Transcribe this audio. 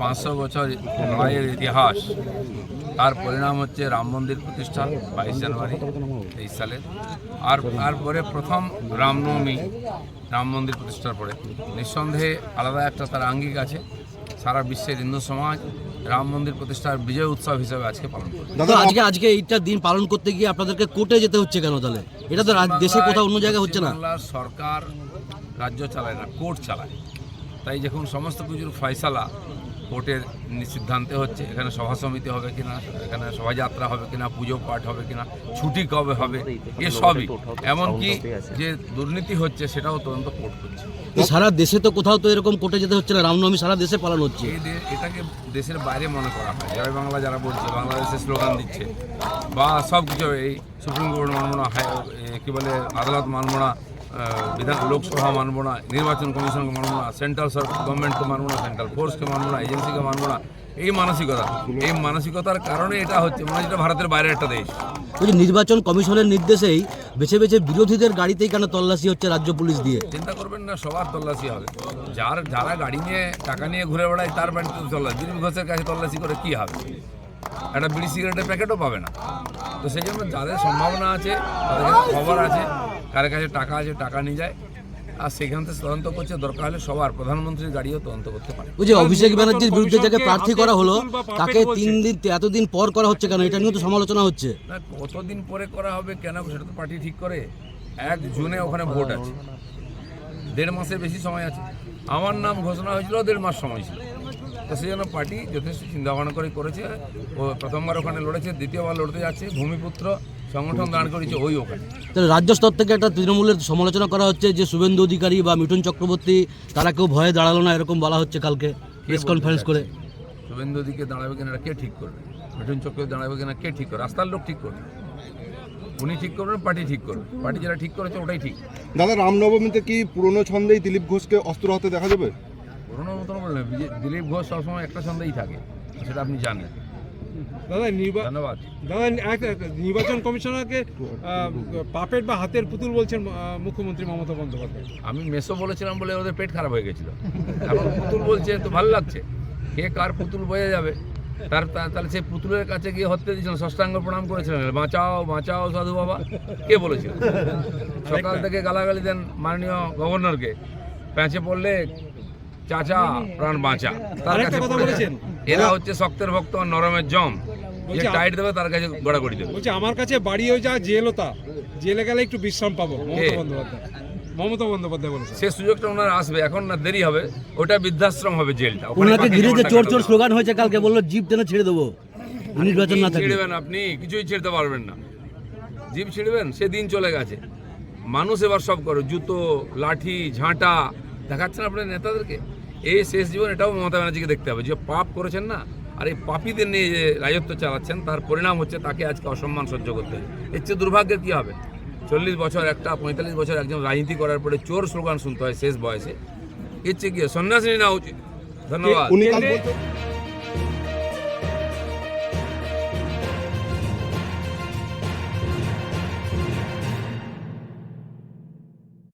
পাঁচশো বছর লড়াইয়ের ইতিহাস। তার পরিণাম হচ্ছে রাম মন্দির প্রতিষ্ঠা বাইশ জানুয়ারি তেইশ সালের আর তারপরে প্রথম রামনবমী রাম মন্দির প্রতিষ্ঠার পরে। নিঃসন্দেহে আলাদা একটা তার আঙ্গিক আছে। সারা বিশ্বের হিন্দু সমাজ রাম মন্দির প্রতিষ্ঠার বিজয় উৎসব হিসেবে আজকে পালন করে আজকে আজকে এইটা দিন পালন করতে গিয়ে আপনাদেরকে কোর্টে যেতে হচ্ছে কেন তাহলে? এটা তো দেশে কোথাও অন্য জায়গায় হচ্ছে না। সরকার রাজ্য চালায় না কোর্ট চালায়। তাই যখন সমস্ত কিছুর ফয়সালা কোর্টের সিদ্ধান্তে হচ্ছে এখানে সভা সমিতি হবে কিনা এখানে শোভাযাত্রা হবে কিনা পুজো পাঠ হবে কিনা ছুটি কবে হবে এ সবই এমনকি যে দুর্নীতি হচ্ছে সেটাও তদন্ত কোর্ট করছে। সারা দেশে তো কোথাও তো এরকম কোর্টে যেতে হচ্ছে না রামনবমী সারা দেশে পালন হচ্ছে। এটাকে দেশের বাইরে মনে করা হয় জয় বাংলা যারা বলছে বাংলাদেশের স্লোগান দিচ্ছে বা সব কিছু এই সুপ্রিম কোর্ট মানব না হাই এ, কি বলে আদালত মানব না আহ, বিধান লোকসভা মানব না নির্বাচন কমিশনকে মানব না সেন্ট্রাল গভর্নমেন্টকে মানব না সেন্ট্রাল ফোর্সকে মানব না এজেন্সিকে মানব না এই মানসিকতা। এই মানসিকতার কারণে এটা হচ্ছে মানে যেটা ভারতের বাইরে একটা দেশ। বলছি নির্বাচন কমিশনের নির্দেশেই বেছে বেছে বিরোধীদের গাড়িতেই কেন তল্লাশি হচ্ছে রাজ্য পুলিশ দিয়ে? চিন্তা করবেন না সবার তল্লাশি হবে। যার যারা গাড়ি নিয়ে টাকা নিয়ে ঘুরে বেড়ায় তার বাড়িতে তল্লাশি দিলীপ ঘোষের কাছে তল্লাশি করে কি হবে? একটা বিড়ি সিগারেটের প্যাকেটও পাবে না। তো সেই জন্য যাদের সম্ভাবনা আছে তাদের খবর আছে কার কাছে টাকা আছে টাকা নিয়ে যায়। আর সেখান থেকে তদন্ত করছে দরকার হলে সবার প্রধানমন্ত্রীর গাড়িও তদন্ত করতে পারে। ওই যে অভিষেক ব্যানার্জির বিরুদ্ধে যাকে প্রার্থী করা হলো তাকে তিন দিন এতদিন পর করা হচ্ছে কেন? এটা নিয়ে তো সমালোচনা হচ্ছে। না কতদিন পরে করা হবে কেন? সেটা তো পার্টি ঠিক করে। এক জুনে ওখানে ভোট আছে। দেড় মাসের বেশি সময় আছে। আমার নাম ঘোষণা হয়েছিল দেড় মাস সময় ছিল। তো সেই জন্য পার্টি যথেষ্ট চিন্তা ভাবনা করে করেছে। ও প্রথমবার ওখানে লড়েছে দ্বিতীয়বার লড়তে যাচ্ছে। ভূমিপুত্র সংগঠন দাঁড় করেছে ওই ওখানে। তাহলে রাজ্য স্তর থেকে একটা তৃণমূলের সমালোচনা করা হচ্ছে যে শুভেন্দু অধিকারী বা মিঠুন চক্রবর্তী তারা কেউ ভয়ে দাঁড়াল না এরকম বলা হচ্ছে কালকে প্রেস কনফারেন্স করে। শুভেন্দু দিকে দাঁড়াবে কিনা কে ঠিক করবে? মিঠুন চক্রে দাঁড়াবে কিনা কে ঠিক করবে? রাস্তার লোক ঠিক করবে। উনি ঠিক করবেন পার্টি ঠিক করবে। পার্টি যেটা ঠিক করেছে ওটাই ঠিক। দাদা রামনবমীতে কি পুরনো ছন্দেই দিলীপ ঘোষকে অস্ত্র হাতে দেখা যাবে? পুরোনো মতন বললেন দিলীপ ঘোষ সবসময় একটা ছন্দেই থাকে সেটা আপনি জানেন। দাদা ধন্যবাদ। দাদা নির্বাচন কমিশনারকে পাপেট বা হাতের পুতুল বলছেন মুখ্যমন্ত্রী মমতা বন্দ্যোপাধ্যায়। আমি মেসো বলেছিলাম বলে ওদের পেট খারাপ হয়ে গেছিল। এখন পুতুল বলছে তো ভালো লাগছে। কে কার পুতুল বয়ে যাবে? তার তাহলে সেই পুতুলের কাছে গিয়ে হত্যা দিয়েছিলেন ষষ্ঠাঙ্গ প্রণাম করেছিলেন। বাঁচাও বাঁচাও সাধু বাবা। কে বলেছিল? সকাল থেকে গালাগালি দেন মাননীয় গভর্নরকে। প্যাঁচে পড়লে চাচা প্রাণ বাঁচা। তার কাছে কথা বলেছেন। এরা হচ্ছে শক্তের ভক্ত আর নরমের জম। যে টাইট দেবে তার কাছে গড়াগড়ি দেবে। বলছে আমার কাছে বাড়ি হয়ে যা জেলও তা জেলে গেলে একটু বিশ্রাম পাবো। মমতা বন্দ্যোপাধ্যায়। মমতা বন্দ্যোপাধ্যায় বলেছে। সে সুযোগটা ওনার আসবে এখন না দেরি হবে ওটা বৃদ্ধাশ্রম হবে জেলটা। ওনাকে ঘিরে যে চোর চোর। স্লোগান হয়েছে কালকে বলল জিপ টেনে ছেড়ে দেবো। নির্বাচন না ছিঁড়বেন আপনি কিছুই ছিঁড়তে পারবেন না। জিপ ছিঁড়বেন সে দিন চলে গেছে। মানুষ এবার সব করে জুতো লাঠি ঝাঁটা। দেখাচ্ছেন আপনার নেতাদেরকে? এই শেষ জীবন এটাও মমতা ব্যানার্জিকে দেখতে হবে। যে পাপ করেছেন না আর এই পাপিদের নিয়ে যে রাজত্ব চালাচ্ছেন তার পরিণাম হচ্ছে তাকে আজকে অসম্মান সহ্য করতে হবে। এর চেয়ে দুর্ভাগ্যের কী হবে? চল্লিশ বছর একটা পঁয়তাল্লিশ বছর একজন রাজনীতি করার পরে চোর স্লোগান শুনতে হয় শেষ বয়সে। এর চেয়ে কি সন্ন্যাসিনী সন্ন্যাসী নেওয়া উচিত। ধন্যবাদ।